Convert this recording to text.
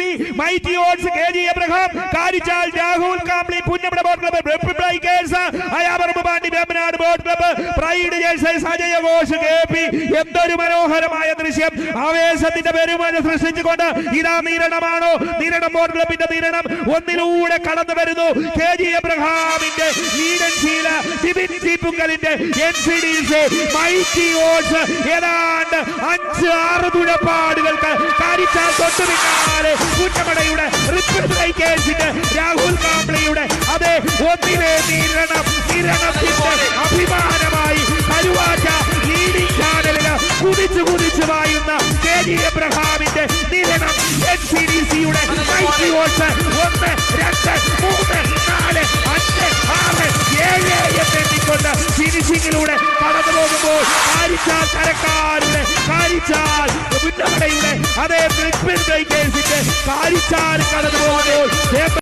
C mighty oars K G Abraham Karichal Rahul Kambli Punnamada boat club breakers Ayaparambu Vembanad boat club pride ജേഴ്സൈസ് സജയ Ghosh K P. എന്തൊരു മനോഹരമായ ദൃശ്യം. ആവേശത്തിന്റെ പെരുമാന സൃഷ്ടിച്ചുകൊണ്ട് ഇതാ നീരണമാണോ? നീരണം boat ക്ലബിന്റെ നീരണം ഒന്നിലൂടെ കടന്നു വരുന്നു. കെ ജി എബ്രഹാമിന്റെ ലീഡൻശീല Bibin ചീപ്പുങ്കലിന്റെ N C D mighty oars ഏതാണ്ട് അഞ്ച് ആറ് തുഴപ്പാടുകൾക്ക് കാരിച്ചാൽ തൊട്ടു പിന്നാലെ കുറ്റമടയുടെ റിപ്പിൾ ബ്രേക്കേഴ്സിന്റെ രാഹുൽ കാംബ്ലിയുടെ അതെ ഒന്നിനെ നിരണം നിരണത്തിന്റെ അഭിമാനമായി കരുവാറ്റ ലീഡിംഗ് ചാനലിൽ കുതിച്ചു കുതിച്ചു വായുന്ന കെ ജി എബ്രഹാമിന്റെ നിരണം എൻ സി ഡി സിയുടെ ഒന്ന് ഫിനിഷിങ്ങിലൂടെ കടന്നു പോകുമ്പോൾ കാരിച്ചാൽ കരക്കാരുടെ കാരിച്ചാൽ അതേ ബ്രേക്കേഴ്സിന്റെ കാരിച്ചാൽ കടന്നു പോകുന്ന